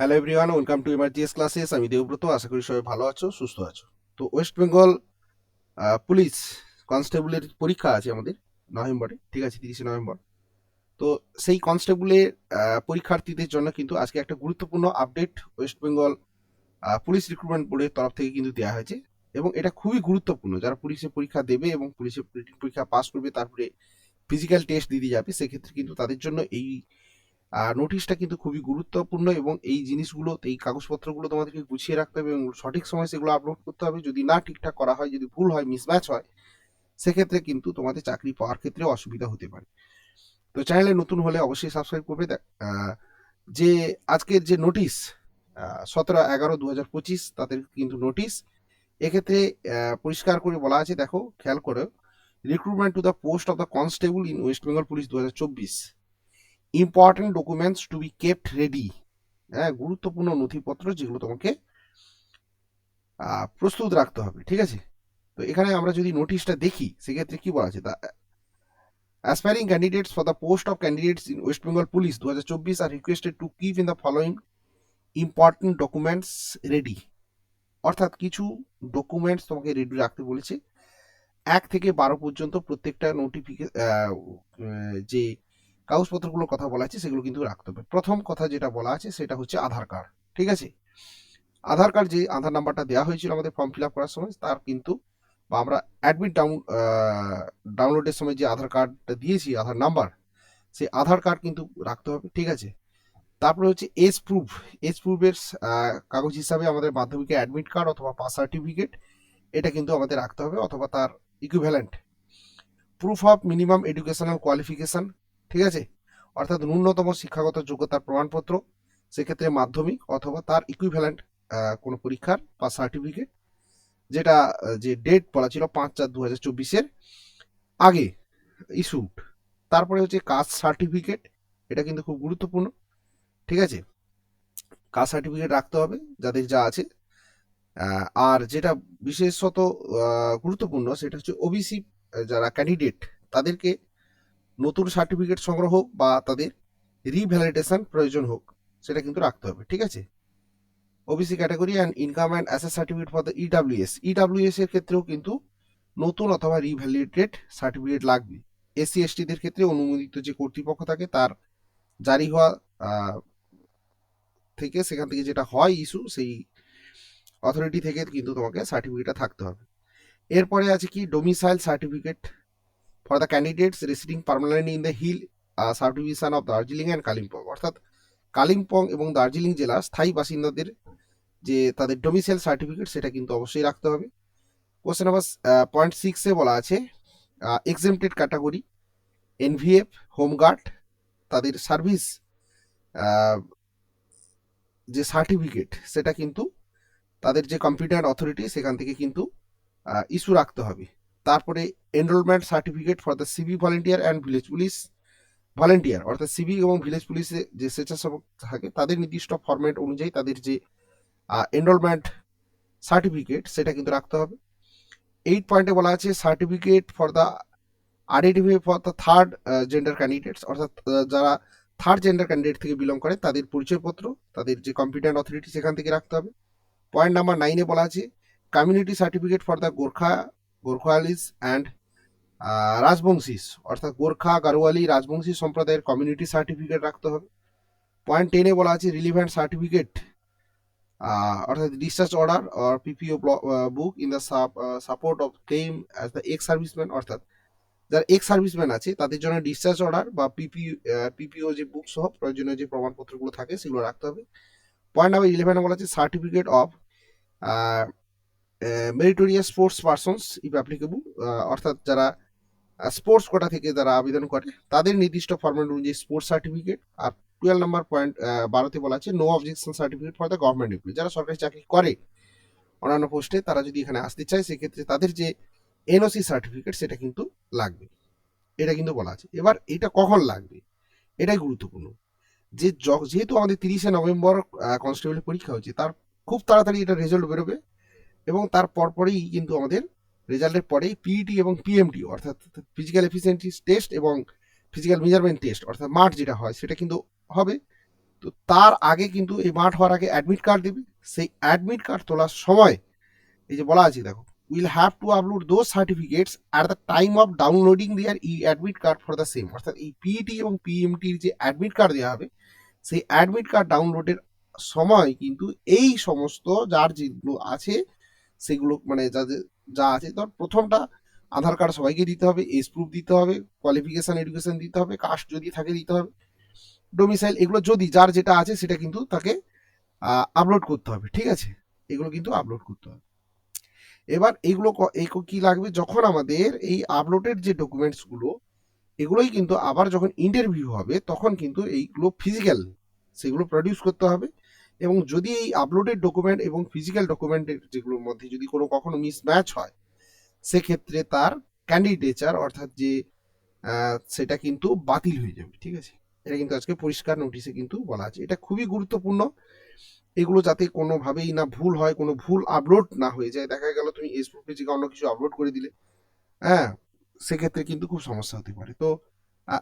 Hello everyone welcome to এমার্জিএস classes আমি দেবব্রত, আশা করি সবাই ভালো আছো, সুস্থ আছো। তো ওয়েস্ট বেঙ্গল পুলিশ কনস্টেবলের পরীক্ষা আছে আমাদের নভেম্বরে, ঠিক আছে, তিরিশে নভেম্বর। তো সেই কনস্টেবলের পরীক্ষার্থীদের জন্য কিন্তু আজকে একটা গুরুত্বপূর্ণ update West Bengal police recruitment বোর্ডের তরফ থেকে কিন্তু দেওয়া হয়েছে। এবং এটা খুবই গুরুত্বপূর্ণ, যারা পুলিশের পরীক্ষা দেবে এবং পুলিশের পরীক্ষা পাস করবে, তারপরে ফিজিক্যাল টেস্ট দিতে যাবে, সেক্ষেত্রে কিন্তু তাদের জন্য এই নোটিশটা কিন্তু খুবই গুরুত্বপূর্ণ এবং এই জিনিসগুলো, এই কাগজপত্রগুলো তোমাদেরকে গুছিয়ে রাখতে হবে এবং সঠিক সময় সেগুলো আপলোড করতে হবে। যদি না ঠিকঠাক করা হয়, যদি ভুল হয় মিসম্যাচ হয়, সেক্ষেত্রে কিন্তু তোমাদের চাকরি পাওয়ার ক্ষেত্রে অসুবিধা হতে পারে। তো চ্যানেলে নতুন হলে অবশ্যই সাবস্ক্রাইব করবে। যে আজকের যে নোটিশ সতেরো এগারো দু হাজার পঁচিশ, তাদের কিন্তু নোটিশ এক্ষেত্রে পরিষ্কার করে বলা আছে, দেখো, খেয়াল করে recruitment to the post of the constable in West Bengal police দু হাজার চব্বিশ। Important documents to be kept ready হ্যাঁ গুরুত্বপূর্ণ নথিপত্র যেগুলো তোমাকে প্রস্তুত রাখতে হবে, ঠিক আছে? তো এখানে আমরা যদি নোটিশটা দেখি, সেক্ষেত্রে কি বলা আছে? Aspiring candidates for the post of candidates in West Bengal police দু হাজার চব্বিশ আর requested to keep in the following important documents ready অর্থাৎ কিছু ডকুমেন্টস তোমাকে রেডি রাখতে বলেছে। এক থেকে বারো পর্যন্ত প্রত্যেকটা নোটিফিকে যে কাগজপত্রগুলোর কথা বলা আছে, সেগুলো কিন্তু রাখতে হবে। প্রথম কথা যেটা বলা আছে, সেটা হচ্ছে আধার কার্ড, ঠিক আছে? আধার কার্ড যে আধার নাম্বারটা দেওয়া হয়েছিল আমাদের ফর্ম ফিল আপ করার সময়, তার কিন্তু বা আমরা অ্যাডমিট ডাউন ডাউনলোডের সময় যে আধার কার্ডটা দিয়েছি, আধার নাম্বার, সেই আধার কার্ড কিন্তু রাখতে হবে, ঠিক আছে? তারপরে হচ্ছে এজ প্রুফ এজ প্রুফের কাগজ হিসাবে আমাদের মাধ্যমিকে অ্যাডমিট কার্ড অথবা পাস সার্টিফিকেট এটা কিন্তু আমাদের রাখতে হবে, অথবা তার equivalent proof of minimum educational qualification ঠিক আছে? অর্থাৎ ন্যূনতম শিক্ষাগত যোগ্যতার প্রমাণপত্র, সেক্ষেত্রে মাধ্যমিক অথবা তার ইকুইভ্যালেন্ট কোনো পরীক্ষার বা সার্টিফিকেট যেটা যে ডেট বলা ছিল পাঁচ চার দু হাজার চব্বিশের আগে ইস্যুড তারপরে হচ্ছে কাস্ট সার্টিফিকেট এটা কিন্তু খুব গুরুত্বপূর্ণ। ঠিক আছে? কাস্ট সার্টিফিকেট রাখতে হবে, যাদের যা আছে। আর যেটা বিশেষত গুরুত্বপূর্ণ, সেটা হচ্ছে ওবিসি যারা ক্যান্ডিডেট তাদেরকে নতুন সার্টিফিকেট সংগ্রহ বা তাদের রিভ্যালিডেশন প্রয়োজন হোক, সেটা কিন্তু রাখতে হবে, ঠিক আছে? OBC category and income and assess certificate for the EWS EWS এর ক্ষেত্রেও কিন্তু নতুন অথবা রিভ্যালিডেটেড সার্টিফিকেট লাগবে। এসসি এসটিদের ক্ষেত্রে অনুমোদিত যে কর্তৃপক্ষ থাকে, তার জারি হওয়া থেকে সেখান থেকে যেটা হয় ইস্যু সেই অথরিটি থেকে কিন্তু তোমাকে সার্টিফিকেটটা থাকতে হবে। এরপরে আছে কি? Domicile certificate for the candidates residing permanently in the hill subdivision of Darjeeling and Kalimpong অর্থাৎ কালিম্পং এবং দার্জিলিং জেলার স্থায়ী বাসিন্দাদের যে তাদের ডোমিসাইল সার্টিফিকেট সেটা কিন্তু অবশ্যই রাখতে হবে। কোশ্চেন নাম্বার পয়েন্ট সিক্সে বলা আছে exempted category NVF home guard তাদের সার্ভিস যে সার্টিফিকেট সেটা কিন্তু তাদের যে কম্পিউটার অথরিটি সেখান থেকে কিন্তু ইস্যু রাখতে হবে। তারপরে enrolment certificate for the civic volunteer and village police volunteer অর্থাৎ সিভিক এবং ভিলেজ পুলিশে যে স্বেচ্ছাসেবক থাকে, তাদের নির্দিষ্ট ফরম্যাট অনুযায়ী তাদের যে এনরোলমেন্ট সার্টিফিকেট সেটা কিন্তু রাখতে হবে। এইট পয়েন্টে বলা আছে certificate for the identify for the third gender candidates অর্থাৎ যারা থার্ড জেন্ডার ক্যান্ডিডেট থেকে বিলং করে, তাদের পরিচয়পত্র, তাদের যে কম্পিউটার অথরিটি সেখান থেকে রাখতে হবে। পয়েন্ট নাম্বার নাইনে বলা আছে community certificate for the Gorkha Gorkhalis and Rajbanshis, অর্থাৎ গোর্খা, গারোয়ালি, রাজবংশী সম্প্রদায়ের কমিউনিটি সার্টিফিকেট রাখতে হবে। পয়েন্ট টেনে বলা আছে রিলিভেন্ট সার্টিফিকেট অর্থাৎ discharge order or PPO book in the support of claim as the ex serviceman অর্থাৎ যারা এক্স সার্ভিসম্যান আছে, তাদের জন্য ডিসচার্জ অর্ডার বা পিপি পিপিও যে বুক সহ প্রয়োজনীয় যে প্রমাণপত্রগুলো থাকে, সেগুলো রাখতে হবে। পয়েন্ট নাম্বার ইলেভেনে বলা আছে certificate of meritorious sports persons if applicable অর্থাৎ যারা স্পোর্টস কোটা থেকে যারা আবেদন করে, তাদের নির্দিষ্ট ফরম্যাট অনুযায়ী স্পোর্টস সার্টিফিকেট আর টুয়েলভ নাম্বার পয়েন্ট বারোতে বলা আছে no objection certificate for the government employee যারা সরকারি চাকরি করে অন্যান্য পোস্টে তারা যদি এখানে আসতে চায়, সেক্ষেত্রে তাদের যে এনওসি সার্টিফিকেট সেটা কিন্তু লাগবে। এটা কিন্তু বলা আছে। এবার এটা কখন লাগবে? এটাই গুরুত্বপূর্ণ। যে যেহেতু আমাদের তিরিশে নভেম্বর কনস্টেবলের পরীক্ষা হচ্ছে, তার খুব তাড়াতাড়ি এটা রেজাল্ট বেরোবে। এবং তার পরপরেই কিন্তু আমাদের রেজাল্টের পরেই পিইটি এবং পিএমটি অর্থাৎ ফিজিক্যাল এফিসিয়েন্সি টেস্ট এবং ফিজিক্যাল মেজারমেন্ট টেস্ট অর্থাৎ মাঠ যেটা হয়, সেটা কিন্তু হবে। তো তার আগে কিন্তু এই মাঠ হওয়ার আগে অ্যাডমিট কার্ড দেবে। সেই অ্যাডমিট কার্ড তোলার সময় এই যে বলা আছে, দেখো will have to upload those certificates at the time of downloading their e admit card for the same অর্থাৎ এই পিইটি এবং পিএমটির যে অ্যাডমিট কার্ড দেওয়া হবে, সেই অ্যাডমিট কার্ড ডাউনলোডের সময় কিন্তু এই সমস্ত যার যেগুলো আছে সেগুলো মানে যাদের যা আছে, ধর প্রথমটা আধার কার্ড সবাইকে দিতে হবে এজ প্রুফ দিতে হবে কোয়ালিফিকেশান এডুকেশন দিতে হবে কাস্ট যদি থাকে দিতে হবে ডোমিসাইল এগুলো যদি যার যেটা আছে সেটা কিন্তু তাকে আপলোড করতে হবে, ঠিক আছে? এগুলো কিন্তু আপলোড করতে হবে। এবার ক- কি লাগবে? যখন আমাদের এই আপলোডের যে ডকুমেন্টসগুলো এগুলোই কিন্তু আবার যখন ইন্টারভিউ হবে, তখন কিন্তু এইগুলো ফিজিক্যাল সেগুলো প্রডিউস করতে হবে। এবং যদি এই আপলোডেড ডকুমেন্ট এবং ফিজিক্যাল ডকুমেন্টের যেগুলোর মধ্যে যদি কোনো কখনো মিসম্যাচ হয়, সেক্ষেত্রে তার ক্যান্ডিডেচার অর্থাৎ যে সেটা কিন্তু বাতিল হয়ে যাবে, ঠিক আছে? এটা কিন্তু আজকে পরিষ্কার নোটিশে কিন্তু বলা আছে। এটা খুবই গুরুত্বপূর্ণ। এগুলো যাতে কোনোভাবেই না ভুল হয়, কোনো ভুল আপলোড না হয়ে যায়। দেখা গেল তুমি এসবুক পেজে অন্য কিছু আপলোড করে দিলে হ্যাঁ? সেক্ষেত্রে কিন্তু খুব সমস্যা হতে পারে। তো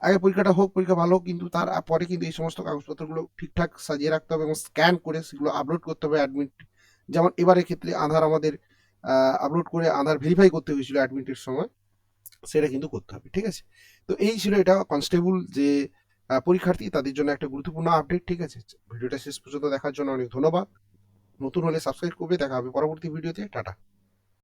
আগে পরীক্ষাটা হোক পরীক্ষা ভালো হোক, কিন্তু তার পরে কিন্তু এই সমস্ত কাগজপত্রগুলো ঠিকঠাক সাজিয়ে রাখতে হবে এবং স্ক্যান করে সেগুলো আপলোড করতে হবে অ্যাডমিট যেমন এবারের ক্ষেত্রে আধার আমাদের আপলোড করে আধার ভেরিফাই করতে হয়েছিল অ্যাডমিটের সময় সেটা কিন্তু করতে হবে ঠিক আছে? তো এই ছিল এটা কনস্টেবল যে পরীক্ষার্থী তাদের জন্য একটা গুরুত্বপূর্ণ আপডেট ঠিক আছে? ভিডিওটা শেষ পর্যন্ত দেখার জন্য অনেক ধন্যবাদ। নতুন হলে সাবস্ক্রাইব করবে দেখা হবে পরবর্তী ভিডিওতে টাটা।